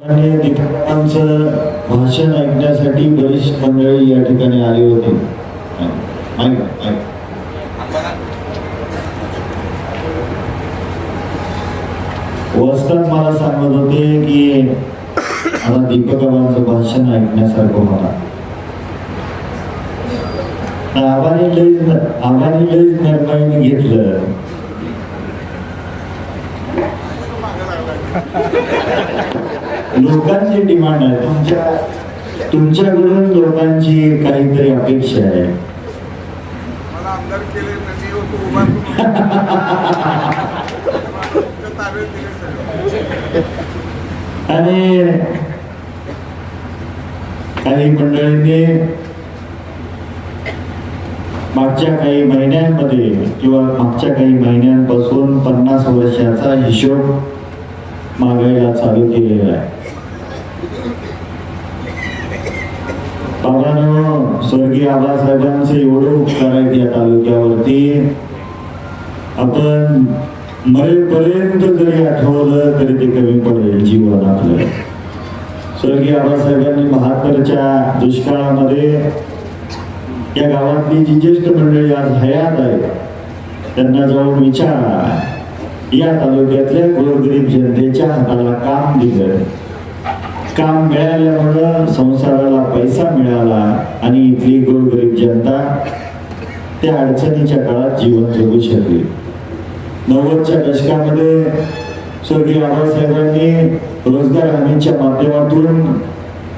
आणि भाषण ऐकण्यासाठी बरीच मंडळी या ठिकाणी आली होती. ऐक, मला सांगत होते की आता दीपकाबांचं भाषण ऐकण्यासारखं होता आबाने लईच आबाने लईच निर्णय घेतलं. लोकांची डिमांड आहे. तुमच्या तुमच्याकडून लोकांची काहीतरी अपेक्षा आहे. आणि काही मंडळींनी मागच्या काही महिन्यांमध्ये किंवा मागच्या काही महिन्यांपासून पन्नास वर्षाचा हिशोब मागायला चालू केलेला आहे. बाबांनो स्वर्गीय आबासाहेबांचे एवढे उपकार आहेत या तालुक्यावरती. आपण मरेपर्यंत जरी आठवलं तरी ते कमी पडेल जीवन आपलं स्वर्गीय आबासाहेबांनी बहात्तरच्या दुष्काळामध्ये या गावातली जी ज्येष्ठ मंडळी आज हयात आहे त्यांना जाऊन विचारा. या तालुक्यातल्या गोरगरीब जनतेच्या हाताला काम दिलं काम मिळाल्यामुळं संसाराला पैसा मिळाला आणि इथली गोरगरीब जनता त्या अडचणीच्या काळात जीवन जगू शकली. नव्वदच्या दशकामध्ये स्वर्गीय बाबासाहेबांनी रोजगार हमीच्या माध्यमातून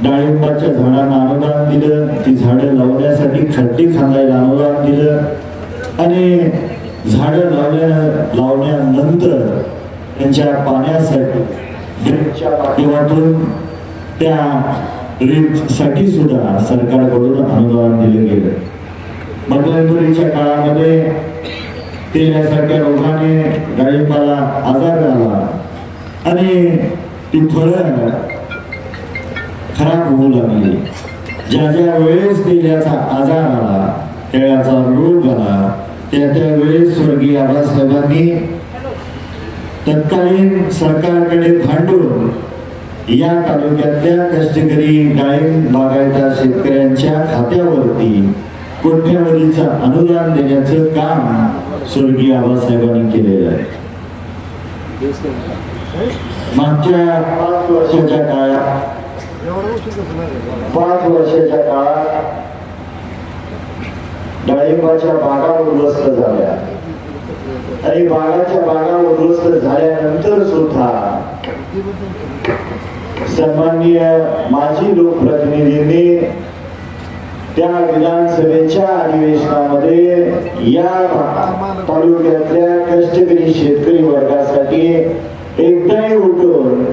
डाळिंबाच्या झाडांना अनुदान दिलं ती झाडं लावण्यासाठी खड्डे खांदायला अनुदान दिलं आणि झाडं लावल्या लावण्यानंतर त्यांच्या पाण्यासाठी ड्रीपच्या माध्यमातून त्या ड्रीपसाठी सुद्धा सरकारकडून अनुदान दिलं गेलं. मध्यंतरीच्या काळामध्ये तेलासारख्या रोगाने डाळिंबाला आजार झाला आणि ती फळं खराब होऊ लागली. ज्या ज्या वेळेस तेल्याचा आजार आला केळ्याचा रोग आला त्या त्या वेळेस स्वर्गीय आबासाहेबांनी तत्कालीन सरकारकडे भांडून या तालुक्यातल्या कष्टकरी डाळिंब बागायता शेतकऱ्यांच्या खात्यावरती कोट्यावधीचं अनुदान देण्याचं काम स्वर्गीय आबासाहेबांनी केलेलं आहे. मागच्या पाच वर्षाच्या काळात पाच वर्षाच्या काळात डाळिंबाच्या बागा उद्ध्वस्त झाल्या. आणि बागाच्या बागा उद्ध्वस्त झाल्यानंतर सुद्धा सन्माननीय माजी लोकप्रतिनिधींनी त्या विधानसभेच्या अधिवेशनामध्ये या तालुक्यातल्या कष्टकरी शेतकरी वर्गासाठी एकदाही उठून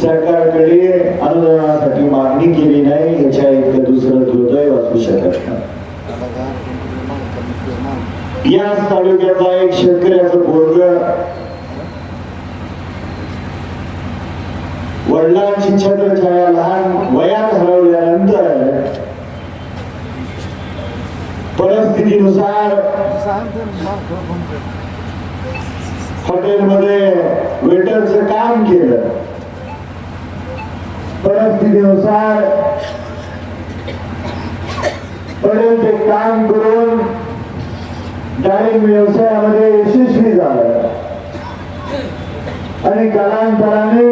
सरकारकडे अनुदानासाठी मागणी केली नाही याच्या इतकं दुसरं दुर्दैव असू शकत नाही. याच तालुक्याचा एक शेतकऱ्याचं पोरग वडिलांची छत्रछाया लहान वयात हरवल्यानंतर परिस्थितीनुसार हॉटेलमध्ये वेटरचं काम केलं. परिस्थितीनुसार पडेल ते काम करून डाळिंब व्यवसायामध्ये यशस्वी झालं. आणि कालांतराने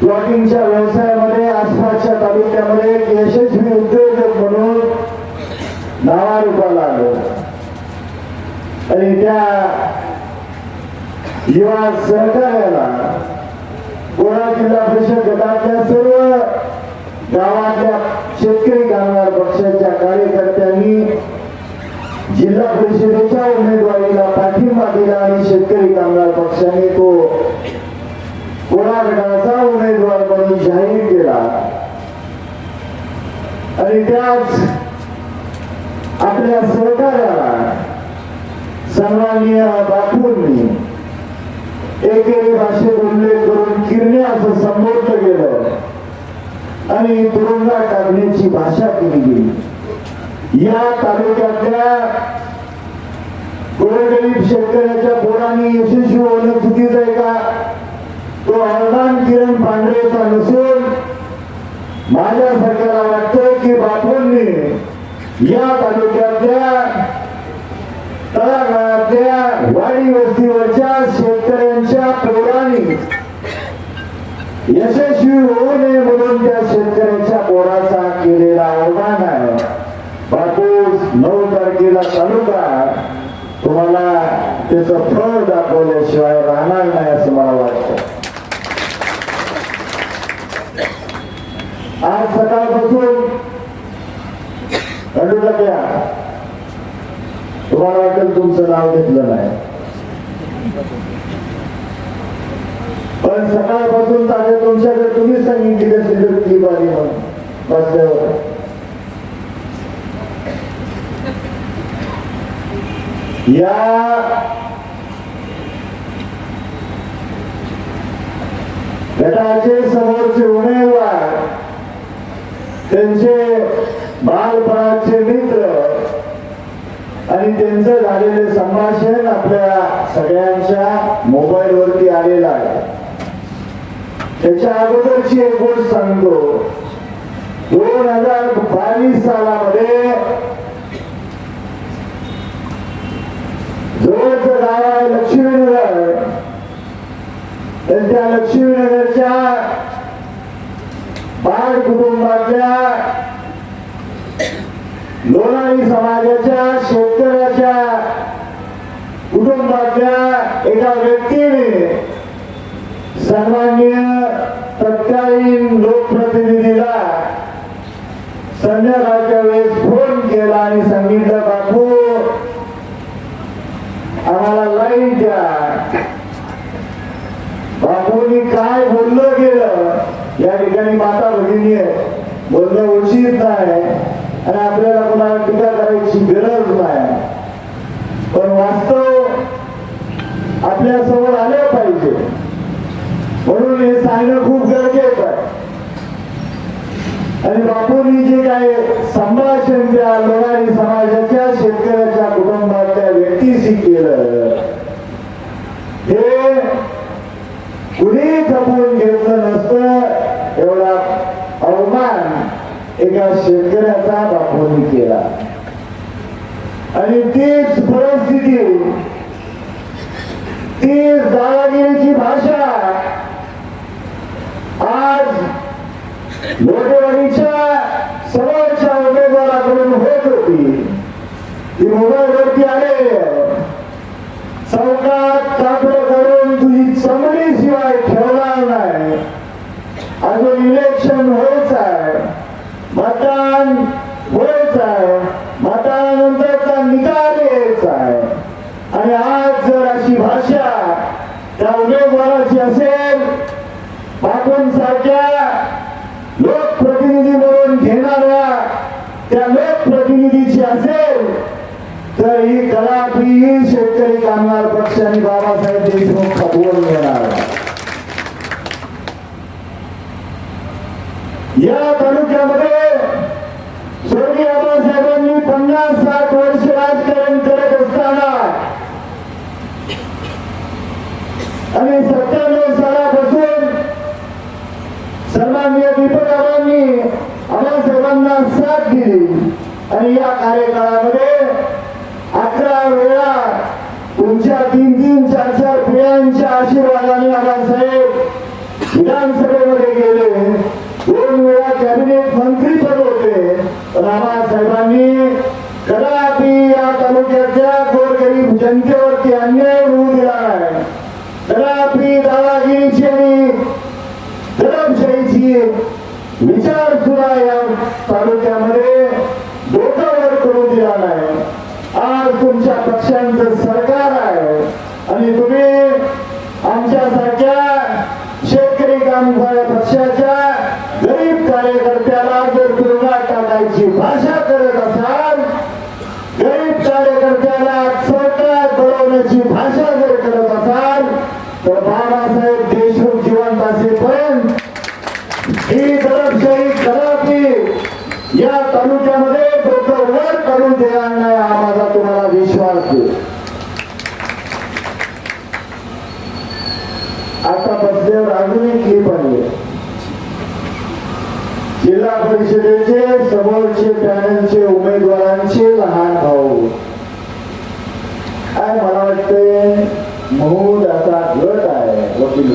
प्लॉटिंगच्या व्यवसायामध्ये आसपासच्या तालुक्यामध्ये एक यशस्वी उद्योजक म्हणून नावारूपाला आलो आणि त्या युवा सहकार्याला कोणा जिल्हा परिषद गटातल्या सर्व गावातल्या शेतकरी कामगार पक्षाच्या कार्यकर्त्यांनी जिल्हा परिषदेच्या उमेदवारीला पाठिंबा दिला आणि शेतकरी कामगार पक्षाने तो कोणा गटाचा उमेदवार म्हणून जाहीर केला आणि त्याच आपल्या सहकार्याला सन्माननीय बापूंनी एकेरी भाषेत उल्लेख करून किरणे असं संबोधलं गेलं आणि तुरुंगा काढण्याची भाषा केली गेली. या तालुक्यातल्या गोरगरीब शेतकऱ्याच्या बोराने यशस्वी होणं चुकीचं आहे का? तो अनुदान किरण पांढरेचा नसून माझ्या सरकारला वाटतं की बापूंनी या तालुक्यातल्या तळागाळातल्या वाडी वस्तीवरच्या शेतकऱ्यांच्या पोरांनी यशस्वी होऊ नये म्हणून त्या शेतकऱ्यांच्या पोराचा केलेला आव्हान आहे. बापूस नऊ तारखेला तालुका तुम्हाला त्याचं फळ दाखवल्याशिवाय राहणार नाही असं मला वाटतं. आज सकाळपासून रडू लागल्या तुम्हाला वाटेल तुमचं नाव घेतलं नाही. पण सकाळपासून ताजे तुमच्याकडे तुम्ही सांगितली कशी जर ती बारी म्हणून बसल्यावर. या गटाचे समोरचे उमेदवार त्यांचे बालपणाचे मित्र आणि त्यांचं झालेले संभाषण आपल्या सगळ्यांच्या मोबाईल वरती आलेलं आहे. त्याच्या अगोदरची एक गोष्ट सांगतो. दोन हजार बावीस सालामध्ये जवळचं गाव आहे. लक्ष्मीनगर तर त्या लक्ष्मीनगरच्या बाळ कुटुंबाच्या लोणारी समाजाच्या शेतकऱ्याच्या कुटुंबातल्या एका व्यक्तीने सर्वांगीण तत्कालीन लोकप्रतिनिधीला संध्याकाळच्या वेळेस फोन केला आणि सांगितलं बापू आम्हाला लाईन द्या बापूंनी काय बोललं गेलं या ठिकाणी माता भगिनी आहे बोलणं उचित नाही आणि आपल्याला कोणाला टीका करायची गरज नाही. पण वास्तव आपल्यासमोर आलं पाहिजे. म्हणून हे सांगणं खूप गरजेचं आहे. आणि बापूंनी जे काय संभाषण त्या लोकांनी समाजाच्या शेतकऱ्याच्या कुटुंबातल्या व्यक्तीशी केलं हे कुणी जपून घेतलं नसतं एवढा अवमान एका शेतकऱ्याचा दाखवणी केला आणि तीच परिस्थिती तीच दादागिरीची भाषा आज लोटेवाडीच्या もえちんまた。सन्माननीय दीपकाबांनी सर्वांना साथ दिली. आणि या कार्यकाळामध्ये अकरा वेळा vai debaixo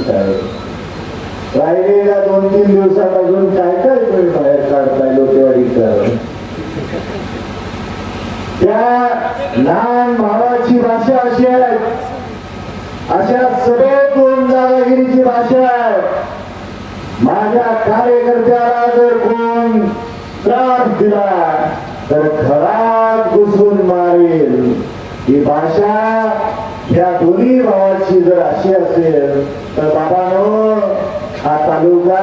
आहे राहिलेल्या दोन तीन दिवसात अजून काय काय तुम्ही बाहेर काढताय लोकेवाडीकर त्या लहान भावाची भाषा अशी आहे. अशा सगळ्यात दोन दादागिरीची भाषा आहे. माझ्या कार्यकर्त्याला जर कोण त्रास दिला तर घरात घुसून मारेल. ही भाषा त्या दोन्ही भावाची जर अशी असेल तर बाबानो हा तालुका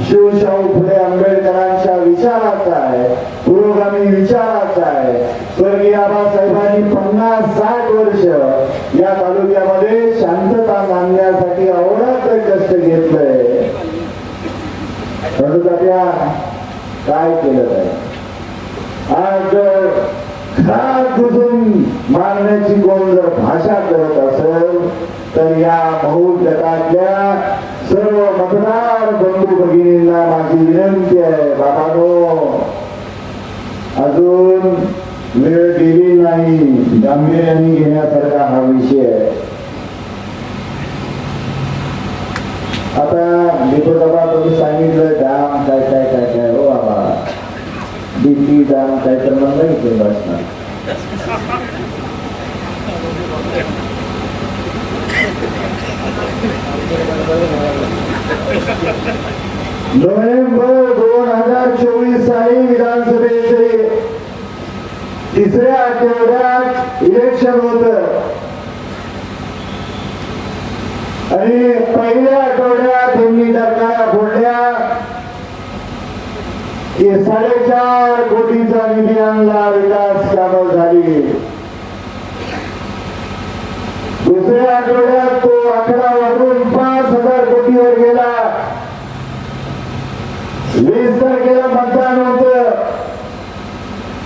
शिवशाहू फुले आंबेडकरांच्या विचाराचा आहे पुरोगामी विचाराचा आहे. स्वर्गीय आबासाहेबांनी पन्नास साठ वर्ष या तालुक्यामध्ये शांतता मानण्यासाठी अहोरात्र कष्ट घेतलंय. परंतु त्या काय केलं आहे? आज जर घुसून मारण्याची कोण जर भाषा करत असेल तर या बहुल जगातल्या सर्व मतदार बंधू भगिनींना माझी विनंती आहे बाबानो अजून वेळ गेली नाही. गांभीर्याने घेण्यासारखा हा विषय आहे. आता दीपकबा तुम्ही सांगितलं डाम काय काय काय काय हो बाबा. डीपी डाम काय तर मग नाही बसणार. नोव्हेंबर दोन हजार चोवीस साली विधानसभेचे तिसऱ्या आठवड्यात इलेक्शन होतं. आणि पहिल्या आठवड्यात त्यांनी दरकारा फोडल्या. एकशे साडेचार कोटीचा निधी आणला विकास कामं झाली. दुसऱ्या आठवड्यात तो आकडा वाढून पाच हजार कोटीवर गेला. वीस तारखेला मतदान होत.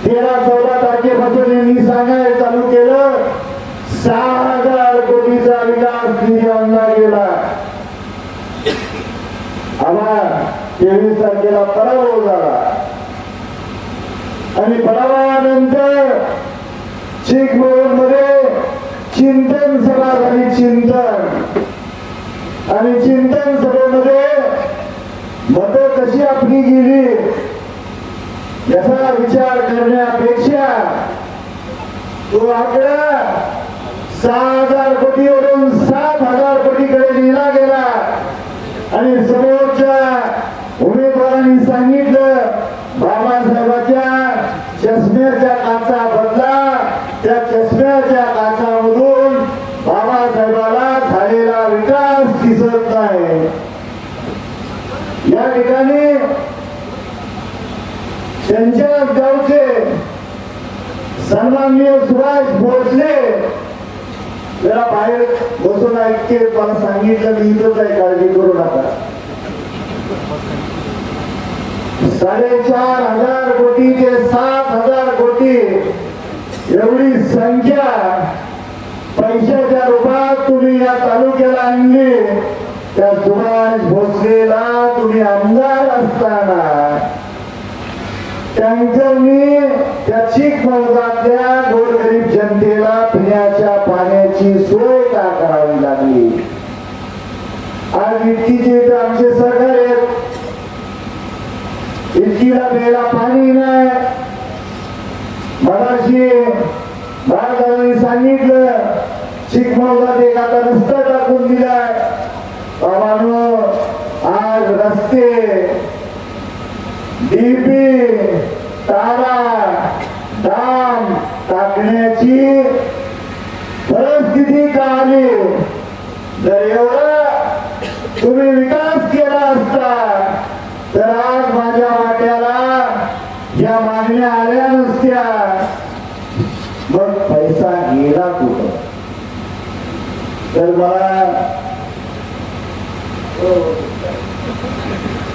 तेरा चौदा तारखेपासून यांनी सांगायला चालू केलं सहा हजार कोटीचा विकास निधी आणला आम्हा तेवीस तारखेला पराभव झाला. आणि पराभवानंतर चिकमोहनमध्ये चिंतन सभा झाली चिंतन. आणि चिंतन सभेमध्ये मत कशी आपली गेली? याचा विचार करण्यापेक्षा तो आकडा सहा हजार कोटीवरून सात हजार कोटीकडे लिहिला गेला. आणि समोरच्या उमेदवारांनी सांगितलं बाबासाहेबाच्या चष्म्याच्या काचा बदला त्या चष्म्याच्या काचामधून बाबासाहेबाला झालेला विकास दिसत नाही. या ठिकाणी त्यांच्या गावचे सन्माननीय सुभाष भोसले जरा बाहेर बसून ऐकते मला सांगितलं मी इथंच आहे काळजी करू नका. साडेचार हजार कोटी ते सात हजार कोटी एवढी संख्या पैशाच्या रूपात तुम्ही या तालुक्याला आणली. त्या सुभाष भोसलेला तुम्ही आमदार असताना. टँकरनी त्या चीक मौजातल्या गोरगरीब जनतेला पिण्याच्या पाण्या पाण्याची सोय का करावी लागली? आज इतकीचे आमचे सरकार आहेत. इतकीला प्यायला पाणी नाही. मनाशी भारताने सांगितलं चिकमौजात एखादा रस्ता टाकून दिलाय. बाबांनो आज रस्ते डीपी तारा डाम टाकण्याची परिस्थिती का आली जर एवढा तुम्ही विकास केला असता तर आज माझ्या वाट्याला या मागण्या आल्या नसत्या मग पैसा गेला कुठं? तर मला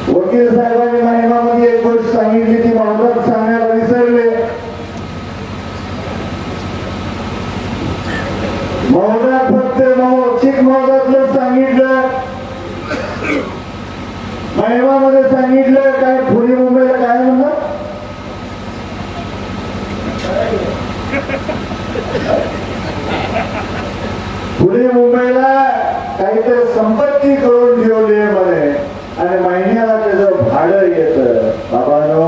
वकील साहेबांनी महिमामध्ये एक गोष्ट सांगितली ती मला सांगायला विसरले. मौजात फक्त मौचिक मौजातलं सांगितलं मायवामध्ये सांगितलं काय पुणे मुंबईला काय म्हणलं पुणे मुंबईला काहीतरी संपत्ती करून ठेवली आहे म्हणे आणि महिन्याला त्याच भाडं येत बाबानो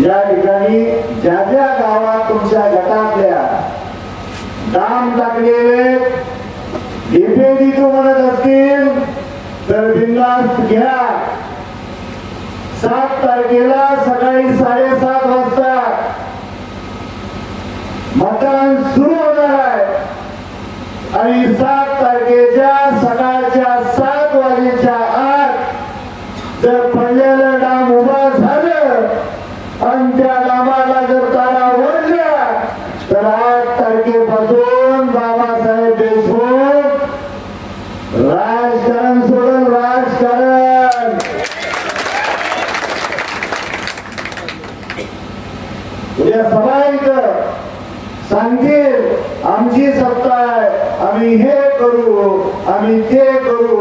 या ठिकाणी ज्या ज्या गावात तुमच्या गटातल्या काम टाकलेले डिपेंडी तू म्हणत असतील तर बिंदास घ्या. सात तारखेला सकाळी साडेसात वाजता मतदान सुरू होणार आहे. आणि सात इथं सांगतील आमची सत्ता आहे आम्ही हे करू आम्ही ते करू.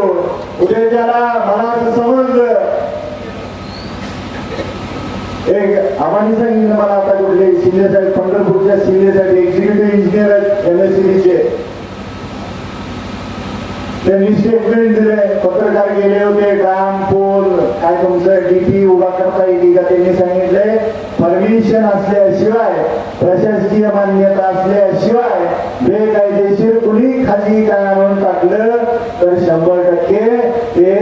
उद्या त्याला मला असं समजलं एक आम्हाला सांगितलं मला आता कुठले सिनियर साहेब पंढरपूरच्या सिनियर साहेब एक्झिक्युटिव्ह इंजिनियर आहेत चे त्यांनी स्टेटमेंट दिले पत्रकार गेले होते काम पोल काय तुमचं डीपी उभा करता येईल का? त्यांनी सांगितलंय परमिशन असल्याशिवाय प्रशासकीय मान्यता असल्याशिवाय बेकायदेशीर कुणी खाजगी काय टाकलं तर शंभर टक्के ते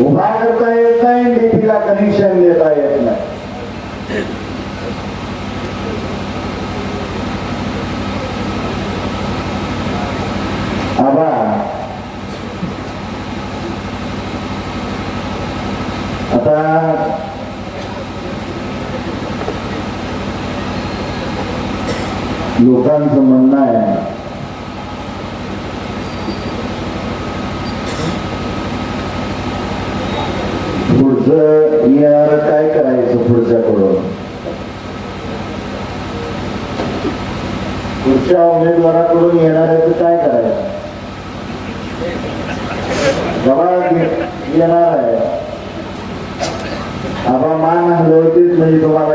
उभा करता येत नाही डीपीला कनेक्शन देता येत नाही आबा आता लोकांचं म्हणणं आहे. पुढचं येणार काय करायचं पुढच्याकडून पुढच्या उमेदवाराकडून येणाऱ्याचं काय करायचं? येणार आहे. आबा मान हलवतीच म्हणजे तुम्हाला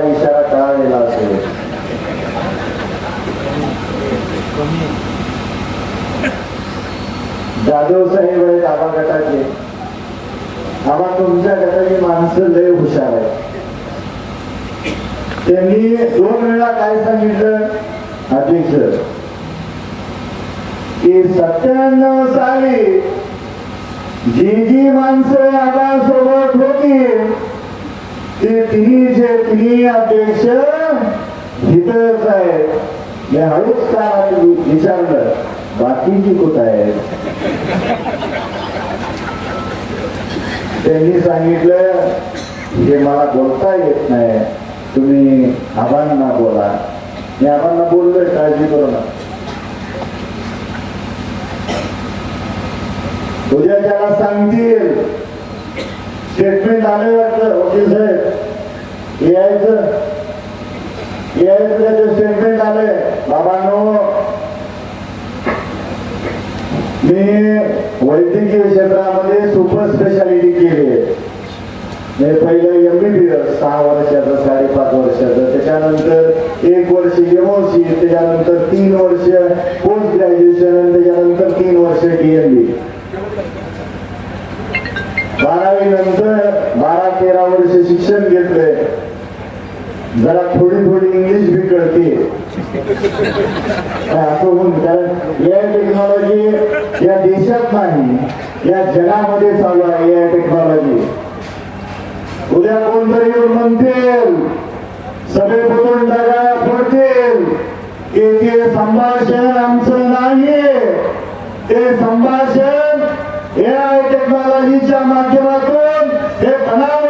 जाधव साहेब आहेत आबा गटाचे. आबा तुमच्या गटाची माणसं लय हुशार आहे त्यांनी दोन वेळा काय सांगितलं? अध्यक्ष की सत्त्याण्णव साली जी जी माणसं आबा सोबत होती ते तिन्हीचे तिन्ही अध्यक्ष हितच आहेत. मी हळूच का विचारलं? बाकीची कुठं आहेत त्यांनी सांगितलं हे मला बोलता येत नाही. तुम्ही आबांना बोला. मी आबांना बोललोय काळजी करू ना उद्या त्याला सांगतील. स्टेटमेंट आलं वाटतं. वकील साहेब. यायचं यायचं त्याचं स्टेटमेंट आले बाबांनो मी वैद्यकीय क्षेत्रामध्ये सुपर स्पेशालिटी केली आहे. पहिलं एम बी बी एस सहा वर्षाचं साडेपाच वर्षाचं त्याच्यानंतर एक वर्ष एमओसी त्याच्यानंतर तीन वर्ष पोस्ट ग्रॅज्युएशन त्याच्यानंतर तीन वर्ष डी एम बी बारावी नंतर बारा तेरा वर्ष शिक्षण घेतलंय. जरा थोडी थोडी इंग्लिश बी कळते. असं होऊन कारण ए टेक्नॉलॉजी या देशात नाही या जगामध्ये चालू आहे या टेक्नॉलॉजी उद्या कोणतरी येऊन म्हणतील सगळे बोलून डगा फोडतील की ते संभाषण आमचं नाही ते संभाषण या टेक्नॉलॉजीच्या माध्यमातून हे बनावट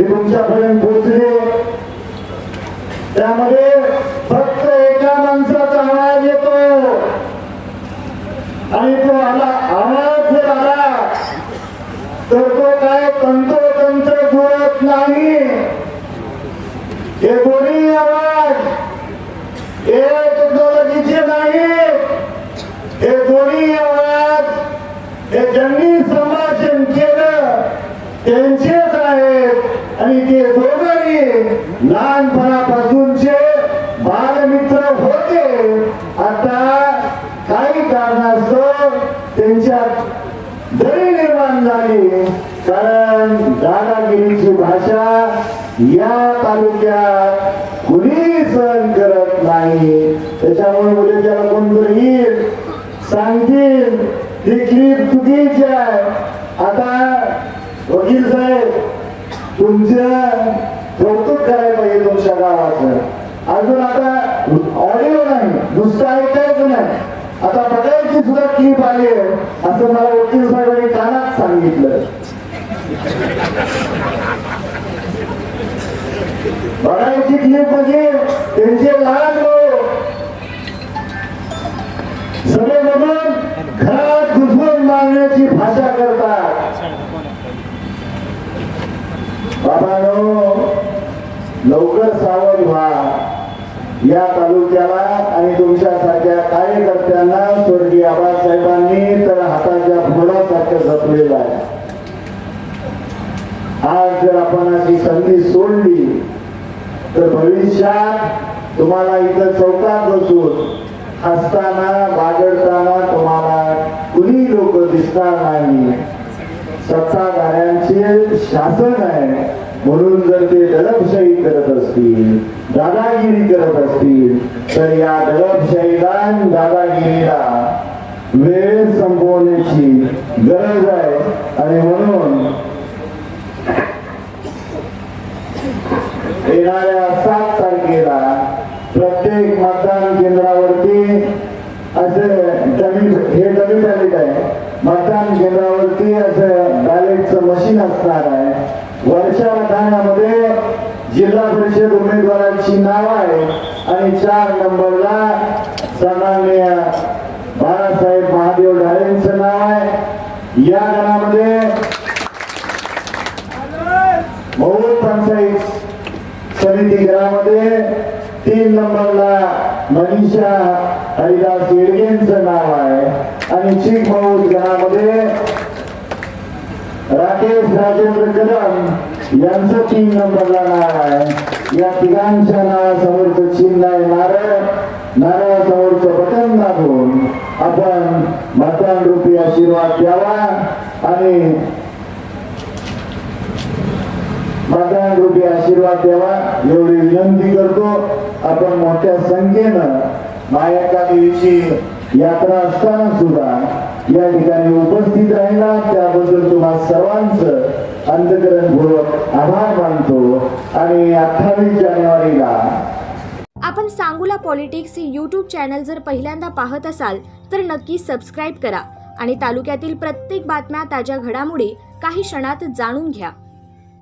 এবং আমি বলছি যে আমাদের बघायची क्लिप म्हणजे त्यांचे लहान हो. लोक सगळे म्हणून घरात घुसून मारण्याची भाषा करतात. बाबांनो लवकर सावध व्हा. या तालुक्याला आणि तुमच्यासारख्या कार्यकर्त्यांना स्वर्गीय आबासाहेबांनी तर हाताच्या फोडासारखं जपलेलं आहे. आज जर आपण अशी संधी सोडली तर भविष्यात तुम्हाला इथं चौकात बसून हसताना बागडताना तुम्हाला कुणी लोक दिसणार नाही. सत्ताधाऱ्यांचे शासन आहे. म्हणून जर ते दडपशाही करत असतील दादागिरी करत असतील तर या दडपशाहीला दादागिरीला वेळ संपवण्याची गरज आहे. आणि म्हणून येणाऱ्या सात तारखेला प्रत्येक मतदान केंद्रावरती असं डमी हे डमी बॅलेट आहे. मतदान केंद्रावरती असं बॅलेटचं मशीन असणार आहे. वर्षा जिल्हा परिषद उमेदवारांची नाव आहे आणि चार नंबरला सन्माननीय बाळासाहेब महादेव ढाळेंचं नाव आहे या गणामध्ये बहु पंचायत समिती घरामध्ये तीन नंबरला मनीषा हरिदास येडगेंचं नाव आहे. आणि चिकमऊद घरामध्ये राकेश राजेंद्र कदम यांचं तीन नंबरला नाव आहे. या तिघांच्या नावासमोरचं चिन्ह आहे नारळ. नारळासमोरचं बटन दाबून आपण मतदान रूपी आशीर्वाद द्यावा. आणि मतदान रूपी आशीर्वाद द्यावा. एवढी विनंती करतो. आपण मोठ्या संख्येनं मायाच्या देवीची यात्रा असताना सुद्धा या ठिकाणी उपस्थित राहिला. त्याबद्दल तुम्हा सर्वांचं अंतकरणपूर्वक आभार मानतो आणि अठ्ठावीस जानेवारीला आपण सांगूला पॉलिटिक्स हे यूट्यूब चॅनल जर पहिल्यांदा पाहत असाल तर नक्की सबस्क्राईब करा आणि तालुक्यातील प्रत्येक बातम्या ताज्या घडामोडी काही क्षणात जाणून घ्या.